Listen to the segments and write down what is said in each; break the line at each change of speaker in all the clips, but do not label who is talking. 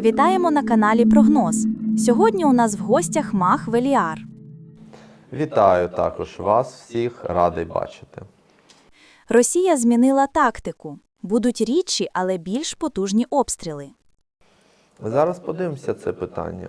Вітаємо на каналі Прогноз. Сьогодні у нас в гостях Мах Веліар.
Вітаю також вас всіх, радий бачити.
Росія змінила тактику. Будуть рідші, але більш потужні обстріли.
Зараз подивимося це питання.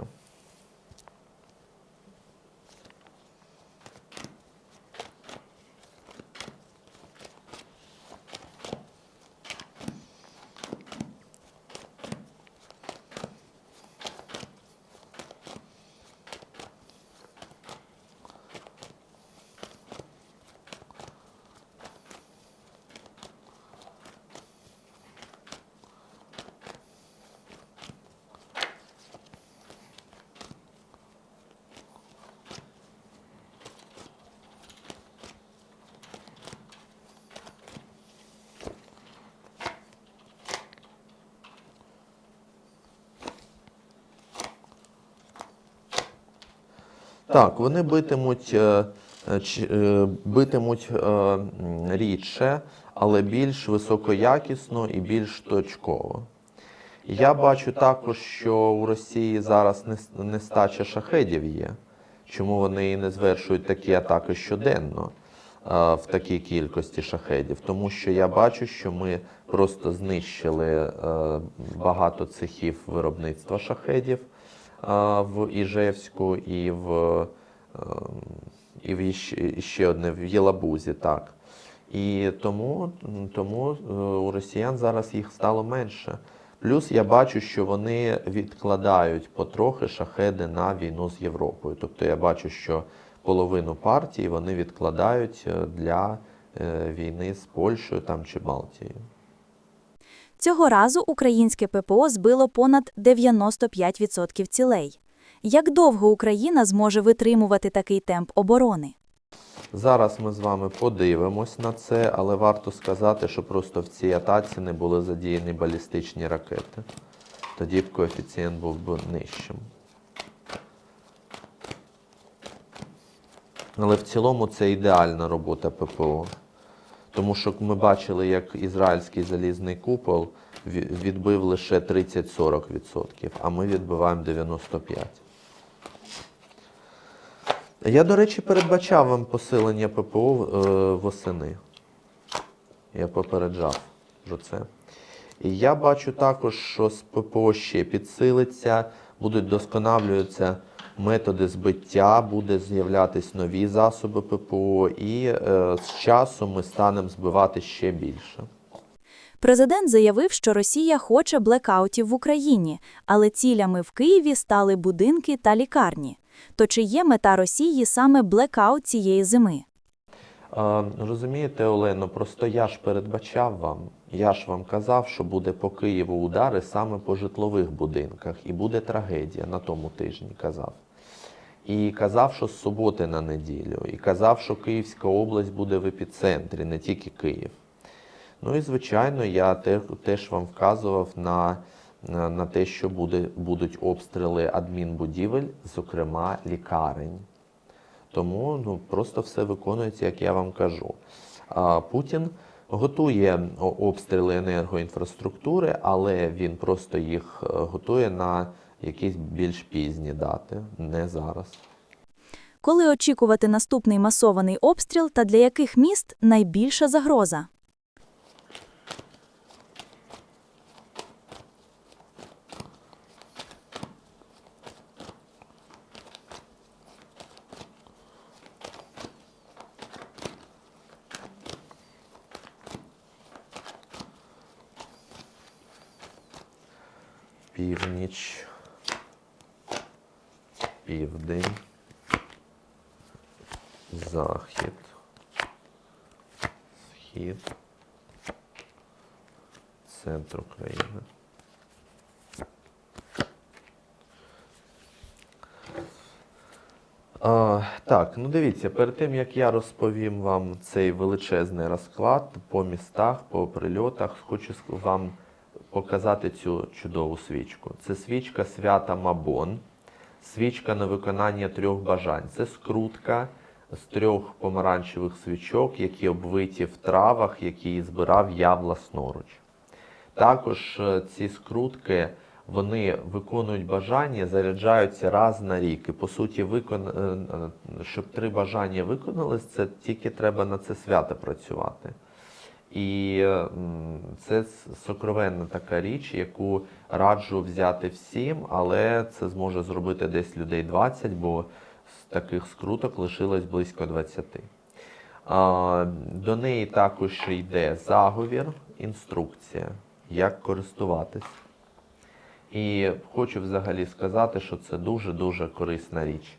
Так, вони битимуть, е, е, е, битимуть рідше, але більш високоякісно і більш точково. Я бачу також, що у Росії зараз нестача шахедів є. Чому вони і не звершують такі атаки щоденно в такій кількості шахедів? Тому що я бачу, що ми просто знищили багато цехів виробництва шахедів в Іжевську і в, е, і в ще одне в Єлабузі, так. І тому, тому е, у росіян зараз їх стало менше. Плюс я бачу, що вони відкладають потрохи шахеди на війну з Європою. Тобто я бачу, що половину партії вони відкладають е, для е, війни з Польщею там, чи Балтією.
Цього разу українське ППО збило понад 95% цілей. Як довго Україна зможе витримувати такий темп оборони?
Зараз ми з вами подивимось на це, але варто сказати, що просто в цій атаці не були задіяні балістичні ракети. Тоді б коефіцієнт був би нижчим. Але в цілому це ідеальна робота ППО. Тому що ми бачили, як ізраїльський залізний купол відбив лише 30-40%, а ми відбиваємо 95%. Я, до речі, передбачав вам посилення ППО е, восени. Я попереджав про це. І я бачу також, що з ППО ще підсилиться, будуть досконалюватися методи збиття, буде з'являтися нові засоби ППО, і е, з часом ми станемо збивати ще більше.
Президент заявив, що Росія хоче блекаутів в Україні, але цілями в Києві стали будинки та лікарні. То чи є мета Росії саме блекаут цієї зими?
Е, Розумієте, Олено, просто я ж передбачав вам, я ж вам казав, що буде по Києву удари саме по житлових будинках, і буде трагедія на тому тижні, казав. І казав, що з суботи на неділю, і казав, що Київська область буде в епіцентрі, не тільки Київ. Ну і звичайно, я теж вам вказував на, на, те, що буде, будуть обстріли адмінбудівель, зокрема лікарень. Тому ну, просто все виконується, як я вам кажу. А, Путін готує обстріли енергоінфраструктури, але він просто їх е, готує на якісь більш пізні дати, не зараз.
Коли очікувати наступний масований обстріл та для яких міст найбільша загроза?
Північ, південь, захід, схід, центр України. А, так, ну дивіться, перед тим як я розповім вам цей величезний розклад по містах, по прильотах, хочу вам показати цю чудову свічку. Це свічка свята Мабон, свічка на виконання трьох бажань. Це скрутка з трьох помаранчевих свічок, які обвиті в травах, які збирав я власноруч. Також е, ці скрутки вони виконують бажання, заряджаються раз на рік. І по суті, викон... е, е, щоб три бажання виконались, це тільки треба на це свято працювати. І е, це сокровенна така річ, яку раджу взяти всім, але це зможе зробити десь людей 20, бо з таких скруток лишилось близько 20. До неї також йде заговір, інструкція, як користуватись. І хочу взагалі сказати, що це дуже-дуже корисна річ.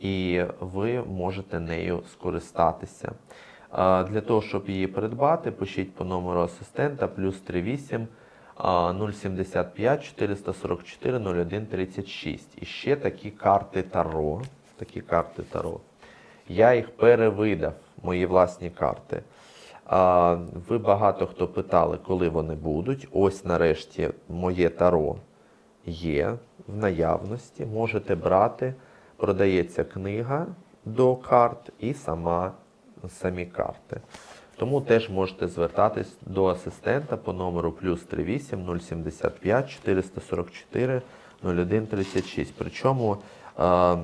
І ви можете нею скористатися. Для того, щоб її придбати, пишіть по номеру асистента плюс 38 075 444 01 36. І ще такі карти Таро. Такі карти Таро. Я їх перевидав, мої власні карти. Ви багато хто питали, коли вони будуть. Ось нарешті моє таро є в наявності. Можете брати. Продається книга до карт і сама, самі карти. Тому теж можете звертатись до асистента по номеру плюс 38 075 444 01 36. Причому е,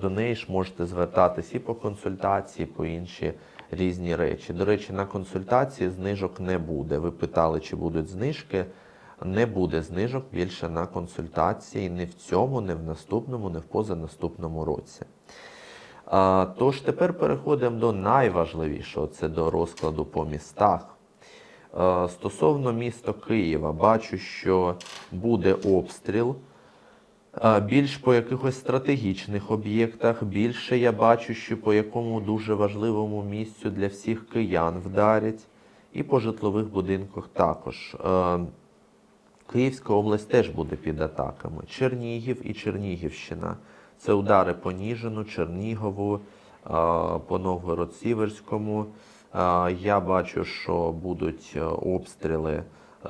до неї ж можете звертатись і по консультації, і по інші різні речі. До речі, на консультації знижок не буде. Ви питали, чи будуть знижки. Не буде знижок більше на консультації ні в цьому, ні в наступному, ні в позанаступному році. Тож тепер переходимо до найважливішого це до розкладу по містах. Стосовно міста Києва, бачу, що буде обстріл. Більш по якихось стратегічних об'єктах, більше я бачу, що по якому дуже важливому місцю для всіх киян вдарять, і по житлових будинках також. Київська область теж буде під атаками. Чернігів і Чернігівщина. Це удари по Ніжину, Чернігову, по Новгород-Сіверському. Я бачу, що будуть е, обстріли е,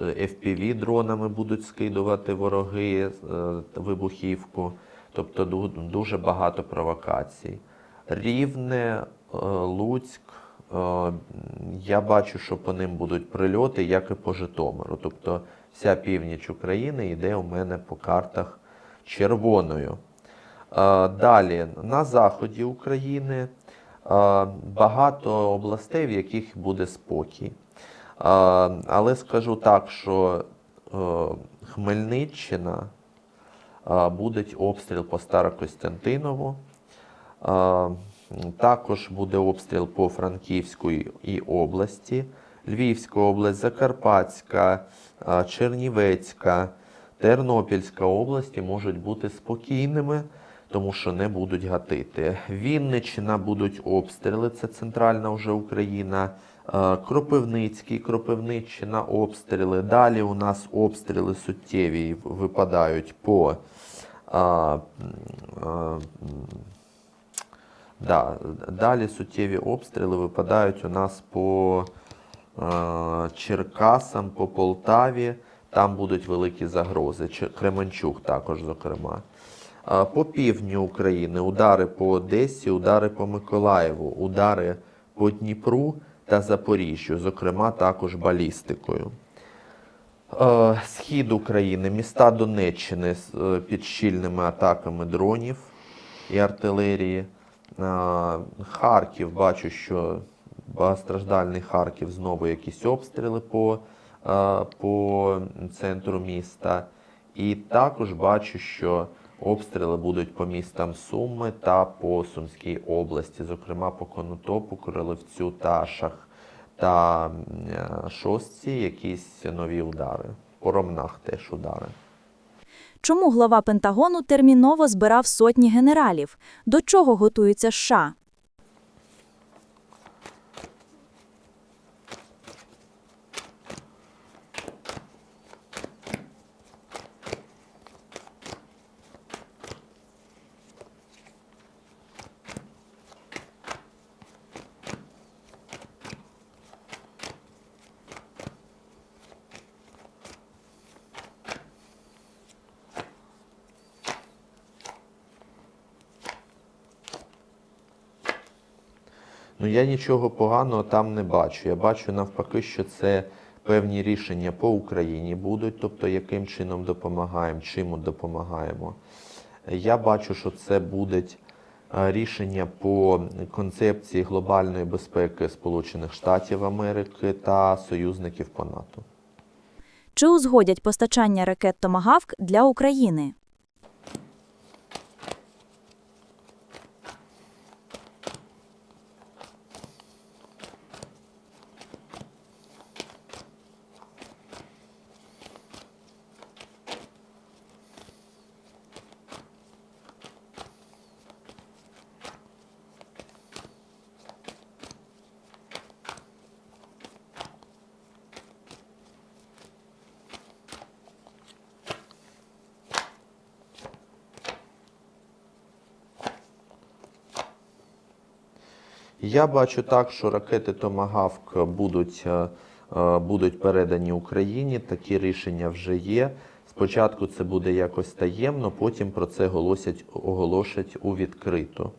FPV дронами будуть скидувати вороги е, вибухівку. Тобто дуже багато провокацій. Рівне, Луцьк. Я бачу, що по ним будуть прильоти, як і по Житомиру. Тобто вся північ України йде у мене по картах червоною. Далі на заході України багато областей, в яких буде спокій. Але скажу так, що е, Хмельниччина буде обстріл по Старокостянтинову. Також буде обстріл по Франківської і області, Львівська область, Закарпатська, Чернівецька, Тернопільська області можуть бути спокійними, тому що не будуть гатити. Вінниччина будуть обстріли, це центральна вже Україна. Е, Кропивницький, Кропивниччина обстріли. Далі у нас обстріли суттєві випадають по а, а, Да, далі суттєві обстріли випадають у нас по е, Черкасам, по Полтаві. Там будуть великі загрози. Кременчук також, зокрема. По півдню України удари по Одесі, удари по Миколаєву, удари по Дніпру та Запоріжжю, зокрема також балістикою. Схід України, міста Донеччини з е, під щільними атаками дронів і артилерії. Харків, бачу, що багатостраждальний Харків знову якісь обстріли по, по центру міста. І також бачу, що обстріли будуть по містам Суми та по Сумській області, зокрема по Конотопу, Королевцю та Шах та е, Шостці якісь нові удари. По Ромнах теж удари.
Чому глава Пентагону терміново збирав сотні генералів? До чого готується США?
Ну я нічого поганого там не бачу. Я бачу навпаки, що це певні рішення по Україні будуть, тобто яким чином допомагаємо, чим допомагаємо. Я бачу, що це будуть е, рішення по концепції глобальної безпеки Сполучених Штатів Америки та союзників по НАТО.
Чи узгодять постачання ракет «Томагавк» для України?
Я бачу так, що ракети Томагавк будуть, е, е, будуть передані Україні. Такі рішення вже є. Спочатку це буде якось таємно, потім про це оголосять, оголошать у відкрито.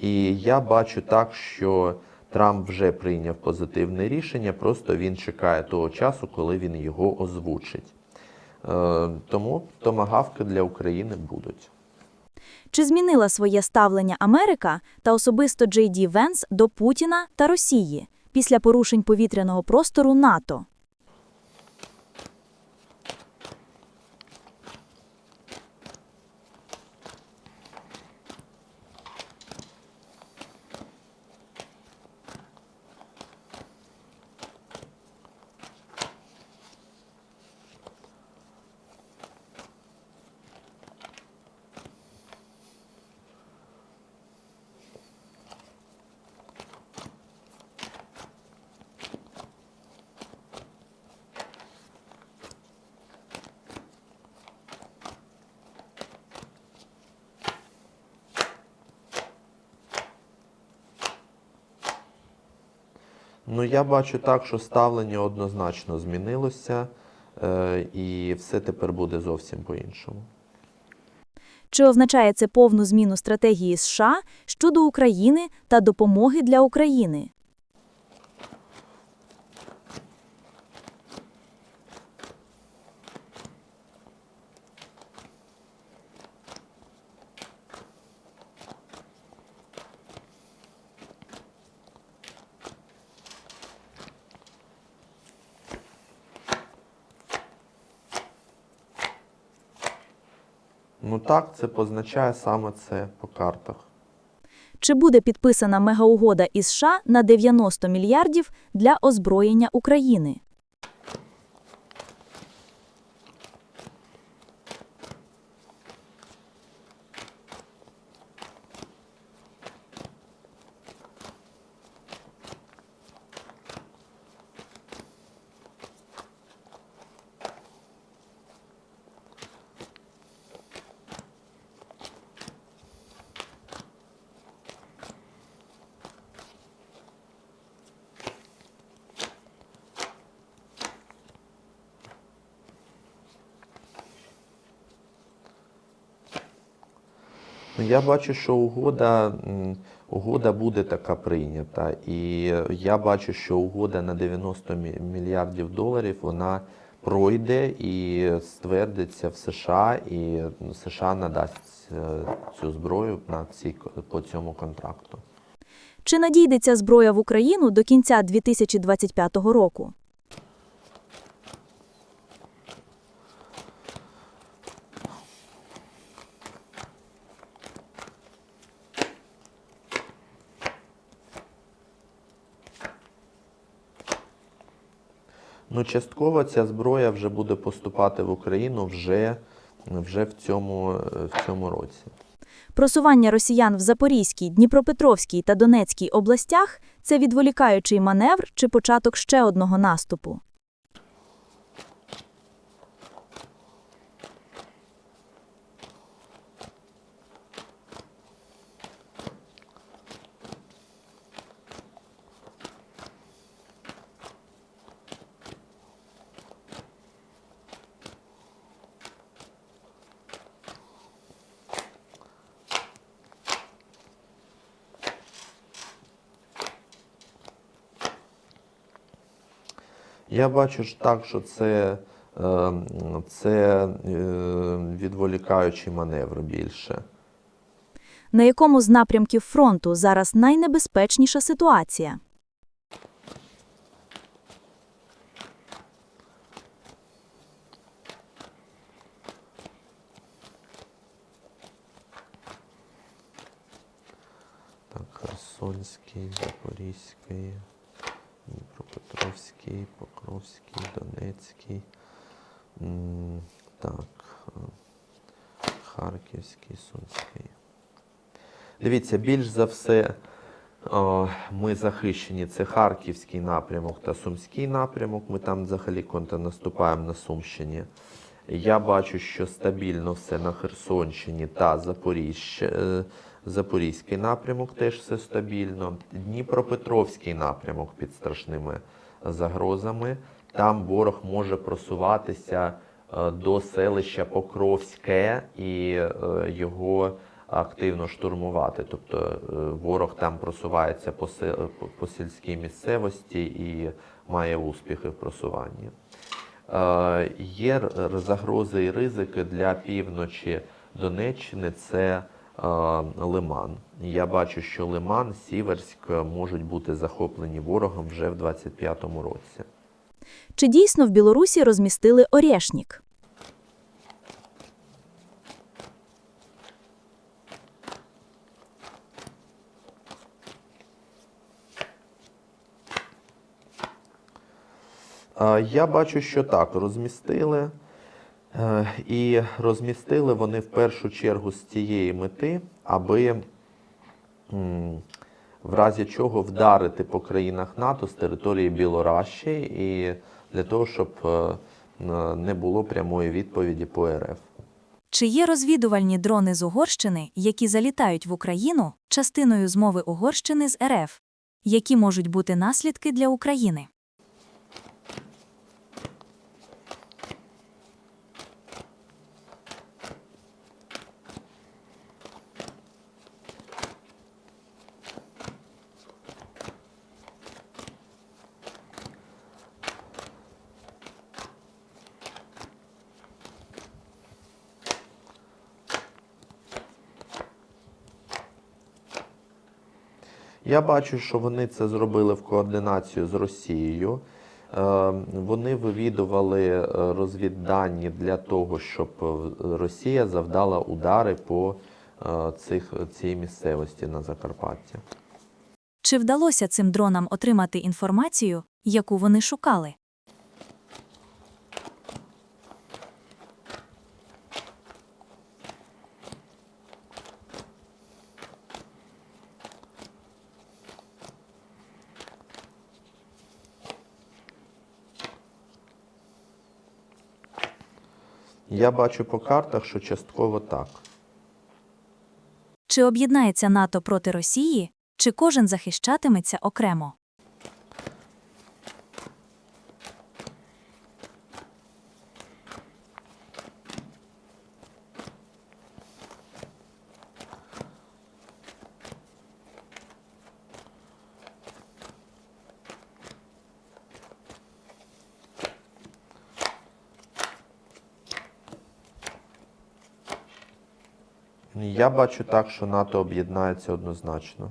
І я бачу так, що Трамп вже прийняв позитивне рішення, просто він чекає того часу, коли він його озвучить. Е, Тому томагавки для України будуть.
Чи змінила своє ставлення Америка та особисто Джей Ді Венс до Путіна та Росії після порушень повітряного простору НАТО?
Ну, я бачу так, що ставлення однозначно змінилося, е, і все тепер буде зовсім по-іншому.
Чи означає це повну зміну стратегії США щодо України та допомоги для України?
Так, це позначає саме це по картах.
Чи буде підписана мегаугода із США на 90 мільярдів для озброєння України?
Я бачу, що угода, угода буде така прийнята. І я бачу, що угода на 90 мі- мільярдів доларів вона пройде і ствердиться в США, і США надасть е, цю зброю на цій, по цьому контракту.
Чи надійдеться зброя в Україну до кінця 2025 року?
Ну, частково ця зброя вже буде поступати в Україну вже, вже в, цьому, е, в цьому році.
Просування росіян в Запорізькій, Дніпропетровській та Донецькій областях це відволікаючий маневр чи початок ще одного наступу.
Я бачу ж так, що це, е, це е, відволікаючий маневр більше.
На якому з напрямків фронту зараз найнебезпечніша ситуація?
Так, Херсонський, Запорізький, Дніпропетровський, Покровський, Донецький. Так, е, Харківський, Сумський. Дивіться, більш за все ми захищені. Це Харківський напрямок та Сумський напрямок. Ми там взагалі контрнаступаємо на Сумщині. Я бачу, що стабільно все на Херсонщині та Запоріжжя. е, Запорізький напрямок теж все стабільно. Дніпропетровський напрямок під страшними загрозами. Там ворог може просуватися е, до селища Покровське і е, його активно штурмувати. Тобто е, ворог там просувається по, сільській місцевості і має успіхи в просуванні. Є загрози і ризики для півночі Донеччини це Лиман. Я бачу, що Лиман, Сіверськ е, можуть бути захоплені ворогом вже в 25-му році.
Чи дійсно в Білорусі розмістили Орєшнік?
Е, Я бачу, що так, розмістили. Е, І розмістили вони в першу чергу з цієї мети, аби в разі чого вдарити по країнах НАТО з території Білораші і для того, щоб е, не було прямої відповіді по РФ.
Чи є розвідувальні дрони з Угорщини, які залітають в Україну частиною змови Угорщини з РФ? Які можуть бути наслідки для України?
Я бачу, що вони це зробили в координацію з Росією. Е, Вони вивідували е, розвіддані для того, щоб е, Росія завдала удари по цих, цій місцевості на Закарпатті.
Чи вдалося цим дронам отримати інформацію, яку вони шукали?
Я бачу по картах, що частково так.
Чи об'єднається НАТО проти Росії, чи кожен захищатиметься окремо?
Я бачу так, що НАТО об'єднається однозначно.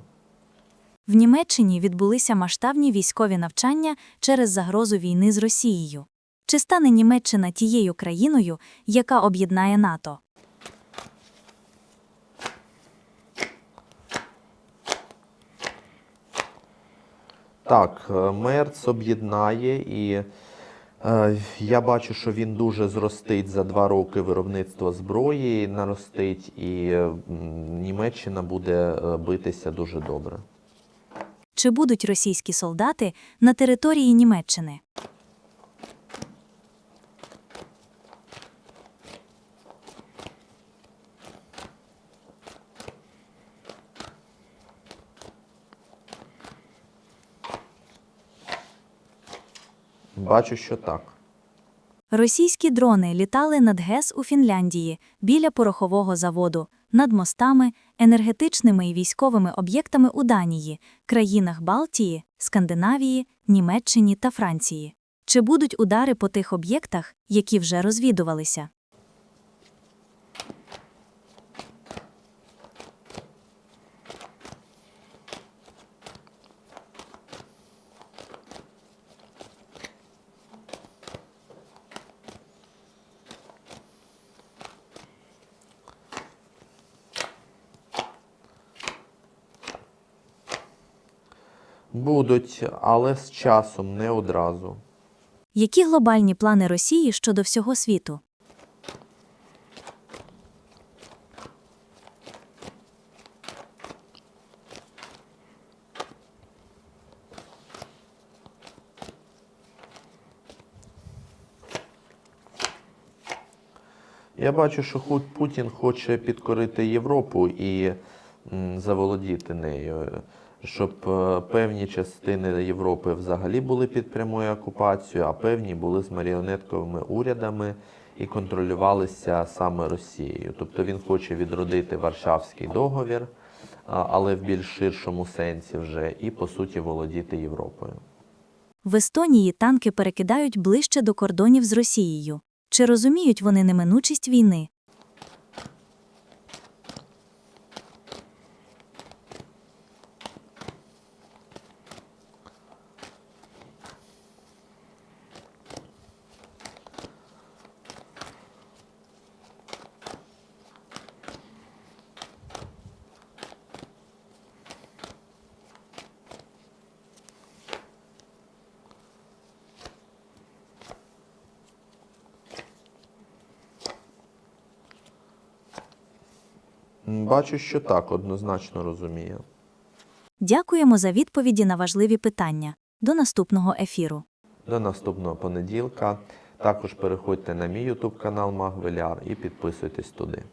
В Німеччині відбулися масштабні військові навчання через загрозу війни з Росією. Чи стане Німеччина тією країною, яка об'єднає НАТО?
Так, е, Мерц об'єднає і я бачу, що він дуже зростить за два роки виробництво зброї, наростить, і е, Німеччина буде е, битися дуже добре.
Чи будуть російські солдати на території Німеччини?
Бачу, що так.
Російські дрони літали над ГЕС у Фінляндії, біля порохового заводу, над мостами, енергетичними і військовими об'єктами у Данії, країнах Балтії, Скандинавії, Німеччині та Франції. Чи будуть удари по тих об'єктах, які вже розвідувалися?
Будуть, але з часом не одразу.
Які глобальні плани Росії щодо всього світу?
Я бачу, що Путін хоче підкорити Європу і заволодіти нею, щоб е, певні частини Європи взагалі були під прямою окупацією, а певні були з маріонетковими урядами і контролювалися саме Росією. Тобто він хоче відродити Варшавський договір, але в більш ширшому сенсі вже, і по суті володіти Європою.
В Естонії танки перекидають ближче до кордонів з Росією. Чи розуміють вони неминучість війни?
Бачу, що так, однозначно розумію.
Дякуємо за відповіді на важливі питання. До наступного ефіру.
До наступного понеділка. Також переходьте на мій YouTube канал Магвеляр і підписуйтесь туди.